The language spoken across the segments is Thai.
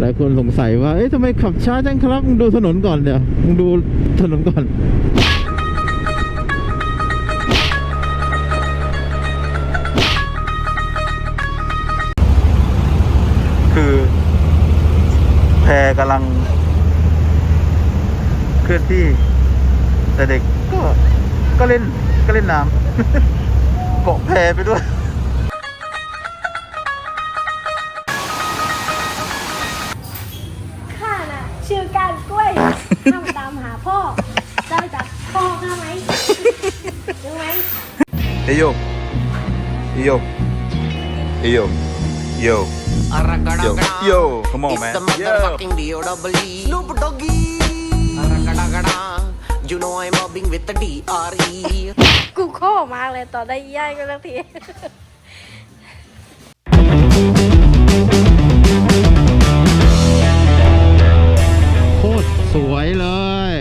หลายคนสงสัยว่า เอ๊ะทำไมขับช้าจังครับมึงดูถนนก่อนเดี๋ยวมึงดูถนนก่อนคือแพกำลัง เคลื่อนที่ แต่เด็กก็ก็เล่นก็เล่นน้ำเกาะแพไปด้วย yo. Hey yo. Hey yo. Yo. Yo. Yo. Come on, man. It's the Yo. motherfucking D.O.W.E. Snoop Doggy. Aragadagada. You know I'm mobbing with the D.R.E. กูโค้มากเลยต่อได้ย่ายก็แล้วทีโคตรสวยเลย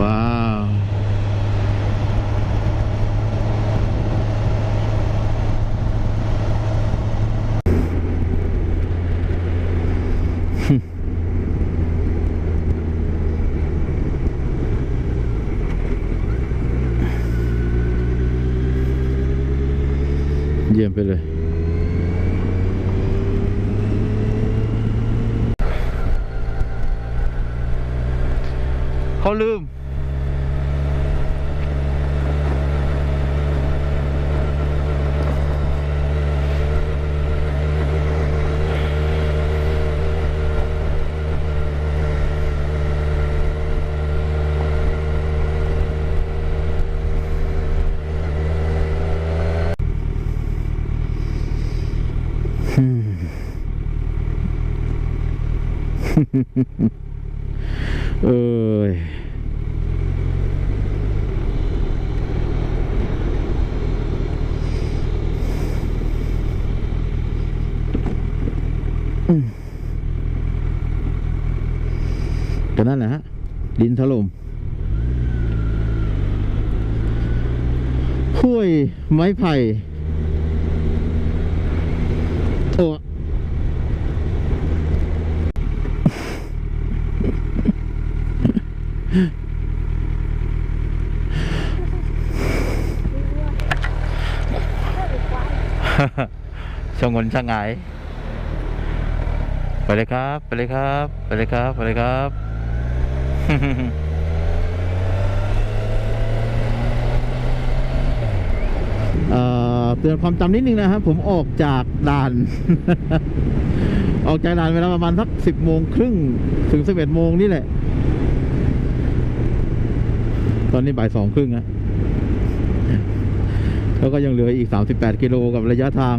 ว้าว เยี่ยมไปเลย เขาลืม เอ้ยอืมก็นั่นแหละฮะ ดินถล่มห้วยไม้ไผ่โอ้ ชงนช่างไงไปเลยครับ ไปเลยครับ ไปเลยครับ ไปเลยครับ เอ่อเตือนความจำนิดนึงนะครับผมออกจากด่าน ออกจากด่านเวลาประมาณสักสิบโมงครึ่งถึงสิบเอ็ดโมงนี่แหละ ตอนนี้บ่ายสองครึ่งนะ แล้วก็ยังเหลืออีก 38 กิโลกับระยะทาง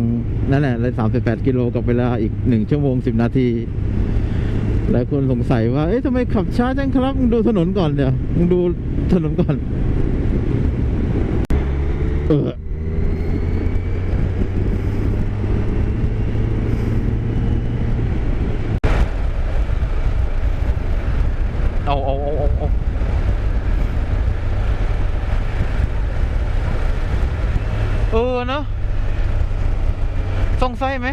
นั่นแหละเลย38 กิโลกับเวลาอีก 1 ชั่วโมง 10 นาทีหลายคนสงสัยว่า เอ๊ะทำไมขับช้าจังครับ ดูถนนก่อนเดี๋ยวดูถนนก่อน เออ เอาเอาเอาเอาเอา เออเนอะสงสัยไหม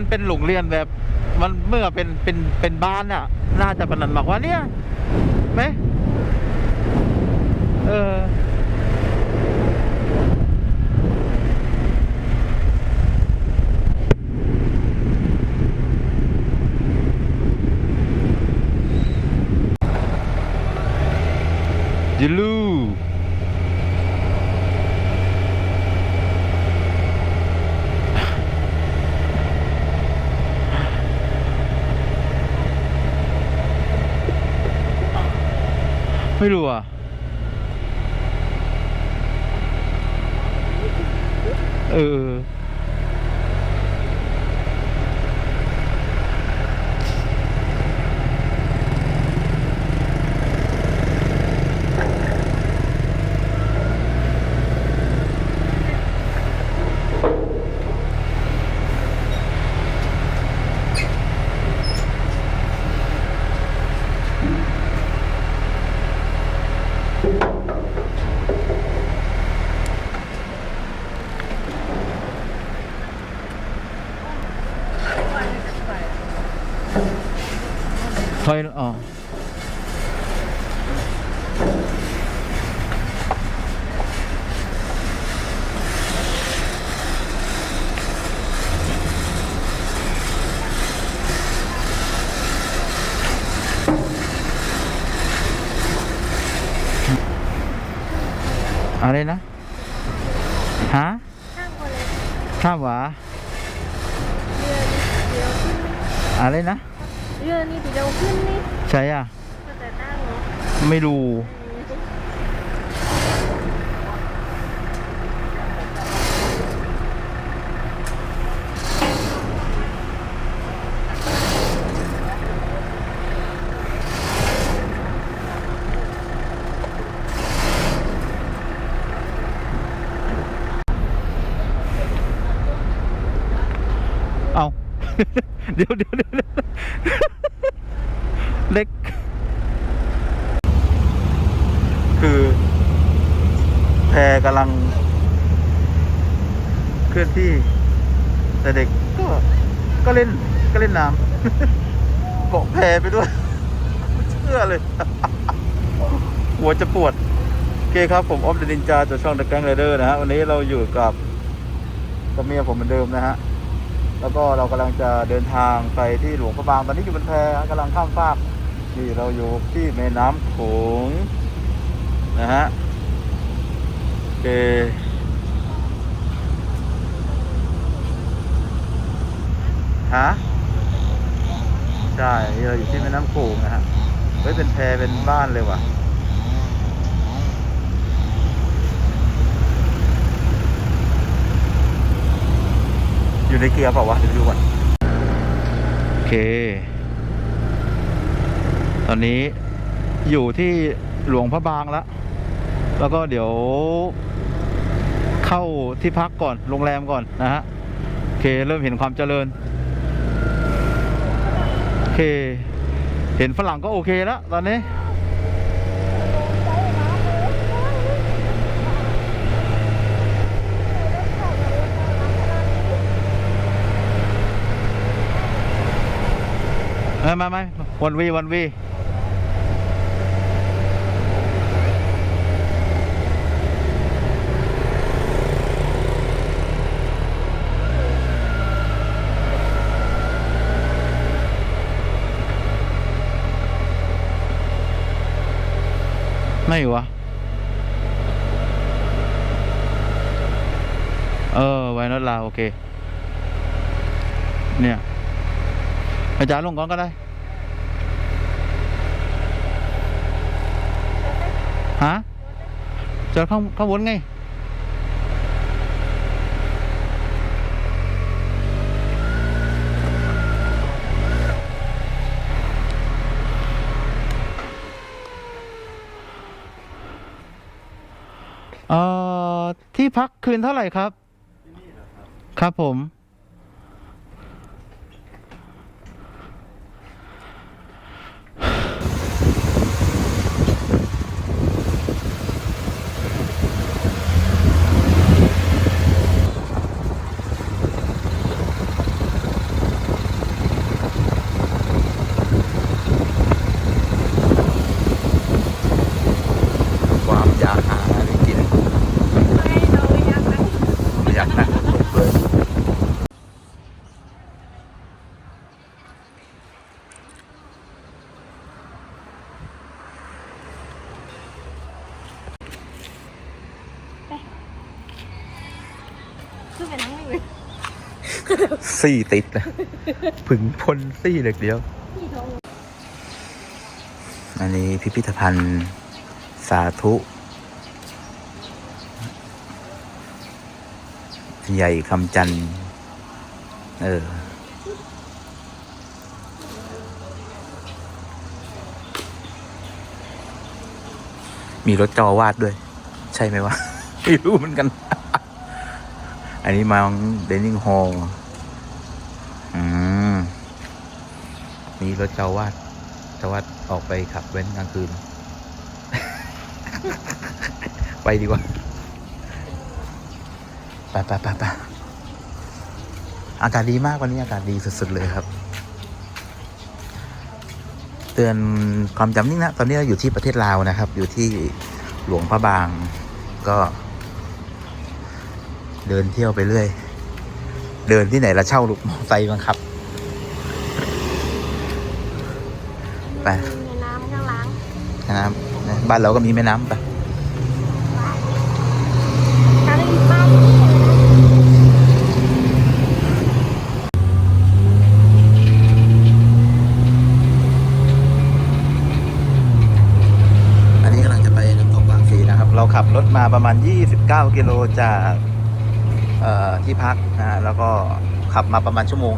มันเป็นหลงเรียนแบบ มันเมื่อเป็นเป็นเป็นบ้านอะน่าจะปนันบอกว่าเนี่ยไหมเออจิลู ไม่รู้อะเออ ค่อยอ๋ออะไรนะ ฮะ ข้างคนเลย ข้ามหวา เรือนี่เดี๋ยวขึ้นนี่ อะไรนะ เรือนี่เดี๋ยวขึ้นนี่ ใช่อะ ไม่รู้เอาเดี๋ยวเดี๋ยวเดี๋ยวเดี๋ยวเล็ก คือแพ กำลัง เคลื่อนที่ แต่เด็กก็ก็เล่นก็เล่นน้ำเกาะแพไปด้วยเชื่อเลย หัวจะปวด โอเคครับผมออฟเดนินจาจากช่อง The Gang Rider นะฮะ วันนี้เราอยู่กับกับเมียผมเหมือนเดิมนะฮะ แล้วก็เรากำลังจะเดินทางไปที่หลวงพระบางตอนนี้อยู่บนแพกำลังข้ามฟากนี่เราอยู่ที่แม่น้ำโขงนะฮะ เค ฮะ ใช่เราอยู่ที่แม่น้ำโขงนะฮะ เฮ้ย เป็นแพเป็นบ้านเลยว่ะ อยู่ในเกียร์เปล่าวะเดี๋ยวดูก่อนโอเค ตอนนี้อยู่ที่หลวงพระบางแล้ว แล้วก็เดี๋ยว เข้าที่พักก่อนโรงแรมก่อนนะฮะโอเคเริ่มเห็นความเจริญโอเค เห็นฝรั่งก็โอเคแล้วตอนนี้ไม่ไม่ไม่วันวีวันวี ไม่วะ เออ ไว้นอตลาโอเค เนี่ย อาจารย์ลงก่อนก็ได้ ฮะจอดข้างข้างบนไง เอ่อ ที่ พักคืนเท่าไหร่ครับ ครับผมความอยากหาอะไรกิน ไม่เราอยากไป อยากหา ขึ้นไปนั่งไม่เลย ซี่ติดนะผึ่งพ่นซี่เล็กเดียว อันนี้พิพิธภัณฑ์สาธุใหญ่คำจันเออ มีรถจอวาดด้วย ใช่ไหมวะ ไม่รู้เหมือนกัน อันนี้มาเดนนิงฮอลอืม มีรถเจ้าวาดเจ้าวาดออกไปขับเว้นกลางคืน ไปดีกว่า ไปไปไปไปอากาศดีมากวันนี้อากาศดีสุดๆเลยครับแตือนความจำนิ่นะ ตอนนี้เราอยู่ที่ประเทศลาวนะครับ อยู่ที่หลวงพระบาง ก็ เดินเที่ยวไปเรื่อย เดินที่ไหนละเช่าลูกมอไซค์บังคับ ไปในน้ำข้างหลังน้ำนะบ้านเราก็มีแม่น้ำไปการได้ยินบ้านอันนี้กำลังจะไปน้ำตกบางพลีนะครับ เราขับรถมาประมาณ 29 กิโลจากเอ่อที่พักนะฮะแล้วก็ขับมาประมาณชั่วโมง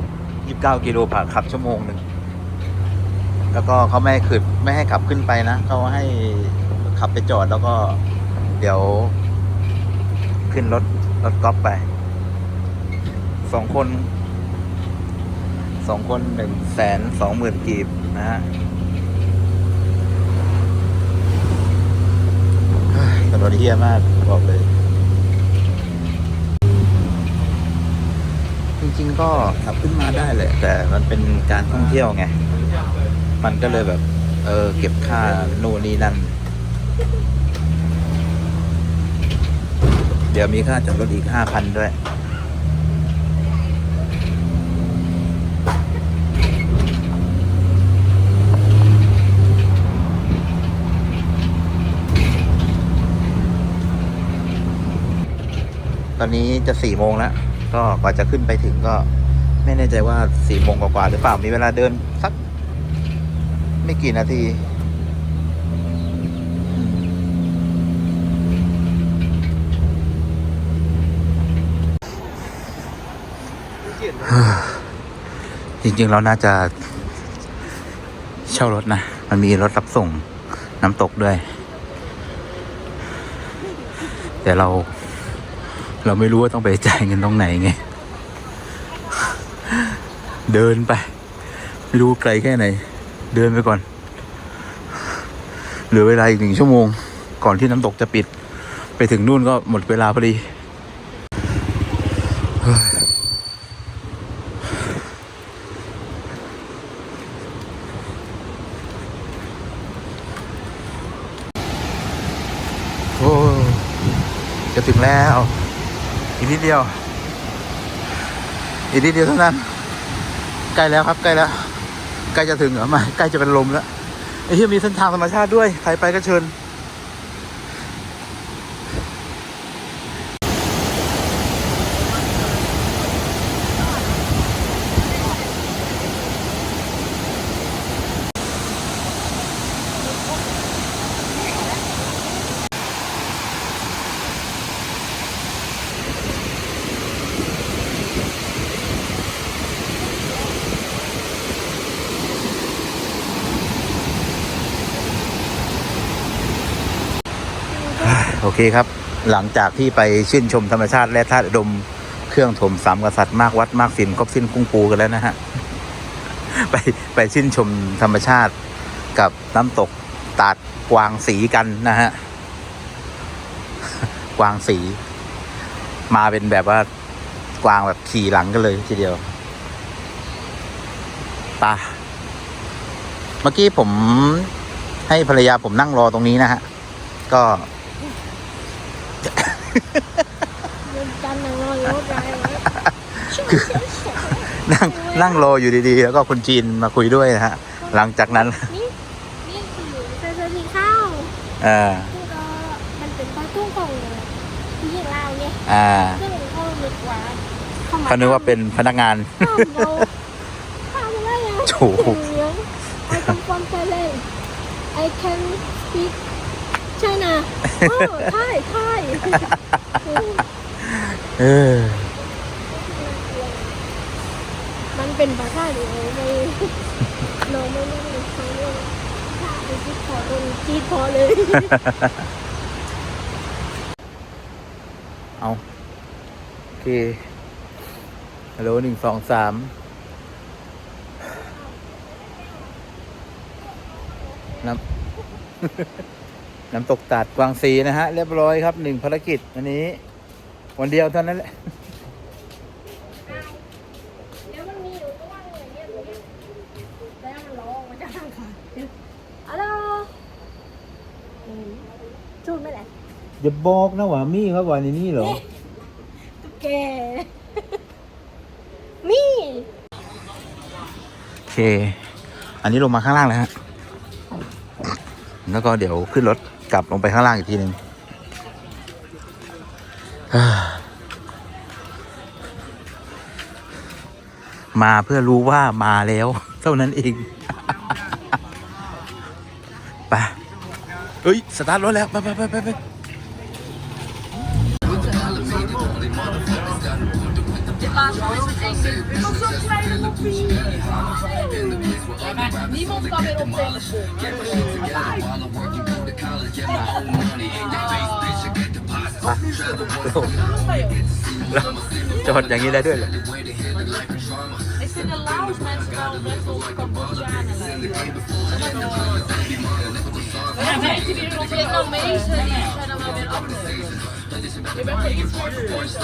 29 กิโลผ่านขับชั่วโมงหนึ่ง แล้วก็เขาไม่ให้ขึ้นไม่ให้ขับขึ้นไปนะเขาให้ขับไปจอดแล้วก็เดี๋ยว ขึ้นรถรถกอล์ฟไปสองคนสองคนหนึ่งแสนสองหมื่นกีบนะฮะถนนเฮี้ยมากบอกเลย จริงๆก็ขับขึ้นมาได้แหละแต่มันเป็นการท่องเที่ยวไง มันก็เลยแบบ เออ เก็บค่าโน่นนี่นั่น เดี๋ยวมีค่าจอดรถอีกห้าพันด้วยตอนนี้จะสี่โมงแล้ว ก็กว่าจะขึ้นไปถึงก็ ไม่แน่ใจว่าสี่โมงกว่าๆหรือเปล่ามีเวลาเดินสัก ไม่กี่นาทีจริงๆ เราน่าจะเช่ารถนะ มันมีรถรับส่งน้ำตกด้วย แต่เรา เราไม่รู้ว่าต้องไปจ่ายเงินตรงไหนไง เดินไป ไม่รู้ไกลแค่ไหน เดินไปก่อน เหลือเวลาอีกหนึ่งชั่วโมง ก่อนที่น้ำตกจะปิด ไปถึงนู่นก็หมดเวลาพอดีเฮ้ยโอ้จะถึงแล้ว อีกนิดเดียว อีกนิดเดียวเท่านั้น ใกล้แล้วครับใกล้แล้ว ใกล้จะถึงเหรอไม่ใกล้จะเป็นลมแล้วไอ้ที่มีเส้นทางธรรมชาติด้วยใครไปก็เชิญ เคครับ หลังจากที่ไปชื่นชมธรรมชาติและธาตุอุดม เครื่องถมสามกษัตริย์มากวัดมากฟินครบสิ้นกุ้งปูกันแล้วนะฮะ ไปไปชื่นชมธรรมชาติกับน้ำตกตาดกวางสีกันนะฮะ กวางสี มาเป็นแบบว่ากวางแบบขี่หลังกันเลยทีเดียวไปะเมื่อกี้ผมให้ภรรยาผมนั่งรอตรงนี้นะฮะ ก็ จันทร์นางรอยรถไรไว้นั่งนั่งรออยู่ดีๆ แล้วก็คนจีนมาคุยด้วยนะฮะ หลังจากนั้น นี่นี่คือเซอร์เซอร์ที่ข้าวเอ่าซึ่งก็มันเป็นปลาทุ่งของผู้หญิงลาวเนี่ยอ่าซึ่งเขานึกว่าเข้ามาเขานึกว่าเป็นพนักงานข้ามเราข้ามอะไรอะโถ่เหลือง I come from Thailand I can speak China โอ้ไทยไทย เออ มันเป็นภาษาเดียวไม่เราไม่เล่นในฟังเรื่องถ้าเป็นที่พอโดนจีดพอเลย เอาโอเคฮัลโหลหนึ่งสองสามน้ำ น้ำตกตัดกวางสีนะฮะ เรียบร้อยครับหนึ่งภารกิจอันนี้ วันเดียวเท่านั้นแหละแล้วมัมีอยู่ก็ว่างเเนี่ยตรยแล้มันรอมันจะทางขาฮัลโหลจูนไม่แหละอย่าบอกนะว่ามี่ครับวันนี่หรอตุ๊กแกมี่โอเค อันนี้ลงมาข้างล่างเลยฮะ แล้วก็เดี๋ยวขึ้นรถ กลับลงไปข้างล่างอีกทีหนึ่งฮ่ามาเพื่อรู้ว่ามาแล้ว เท่านั้นเองไปเฮ้ย สตาร์ทรถแล้ว ไปไปไปไปไป Niemand kan meer op telefoon. จอดอย่างนี้ได้ด้วยเหรอ Ik vind de Laos mensen wel best wel Cambodjanen lijken. Ja, weet je weer of Vietnamezen die zijn dan wel weer anders. Je bent er iets voor gekozen.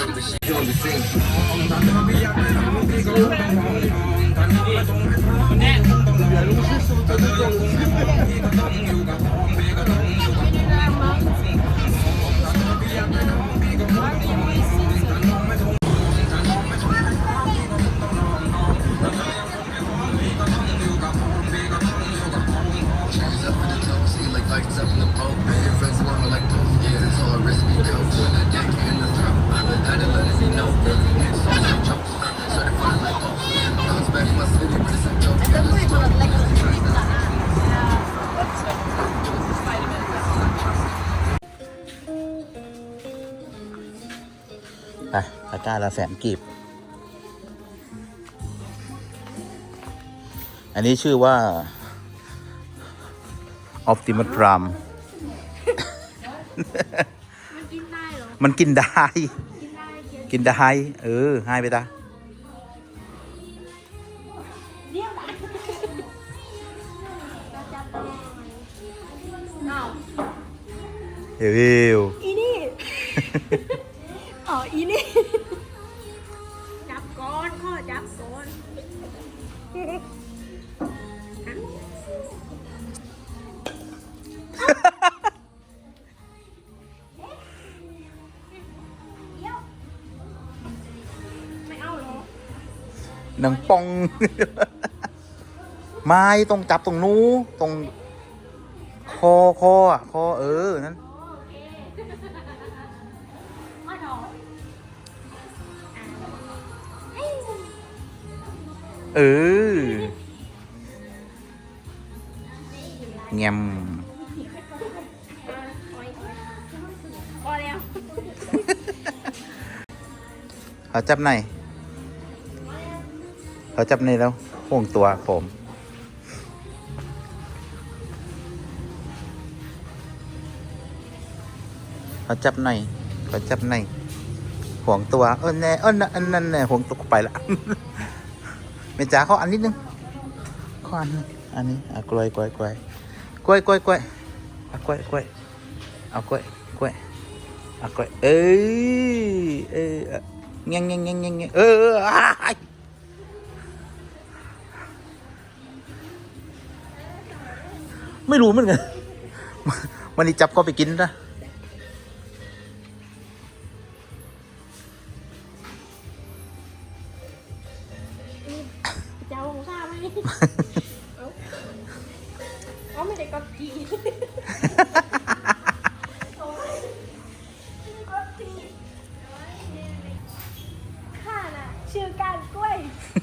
Yeah, man. กร้าละแสนกีบ อันนี้ชื่อว่า Optimus Prime มันกินได้เหรอ มันกินได้ กินได้เคี้ยวกินได้เออ ให้ไปตาเดี๋ยวนะเราจะไปอ้าวเร็วอีนี่ อ๋อ อีนี่ หรอหนังปอง ไม้ต้องจับตรงนู้ตรง คอคออะคอเออ นั่นไม่หรอเออแงม เขาจับไหนเขาจับในแล้วห่วงตัวผมเขาจับในเขาจับในห่วงตัวเออแน่เออนั่นนั่นแน่ห่วงตัวไปละเมจ๋าเขาอันนิดนึงเขาอันนึงอันนี้อะกล้วยกล้วยกล้วยกล้วยกล้วยกล้วยเอากล้วยกล้วยเอากล้วยกล้วยเอากล้วยเอ้ยเอ้ย เงี้ยงเงี้ยงเงี้ยเงี้ยงเออเอออ้ไม่รู้เหมือนกันวันนี้จับก็ไปกินนะ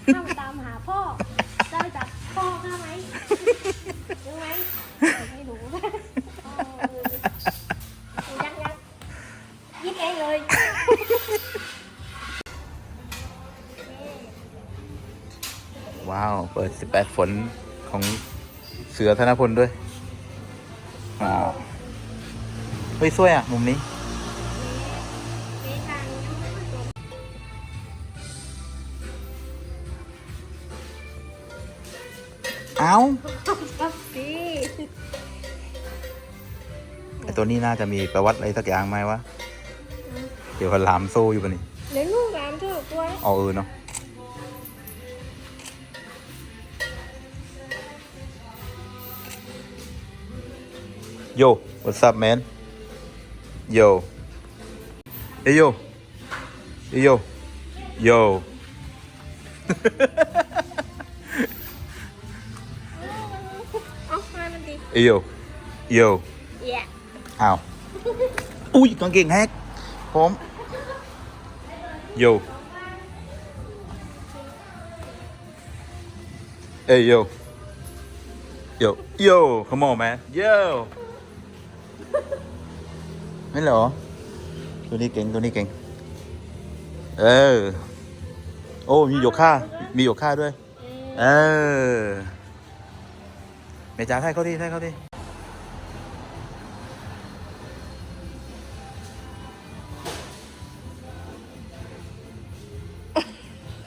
ข้ามาตามหาพ่อได้จากพ่อข้าไหมรู้ไหมไม่รู้ยังยังยิบเองเลยว้าว เปิด 18 ฝนของเสือธนพลด้วยว้าวเฮ้ยสวยอะ มุมนี้ เอ้าครับสิไอตัวนี้น่าจะมีประวัติอะไรสักอย่างไหมวะเกี่ยวกับหลามโซ่อยู่ปะนี่เลี้ยงลูกหลานเถอะกล้วยเอาเออเนาะโย what's up man yo เอยโยเอยโยโย ร้อมโยเอยโยโยโย come on man yo ไม่เหรอตัวนี้เก่งตัวนี้เก่งเออ โอ้ มีโยคะมีโยคะด้วย เออ เมจ่าให้เขาดิให้เขาดิ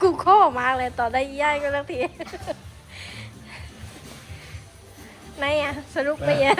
กูข้อมากเลยต่อได้ย่ายก็แล้วทีไหนอะสรุปไปอะ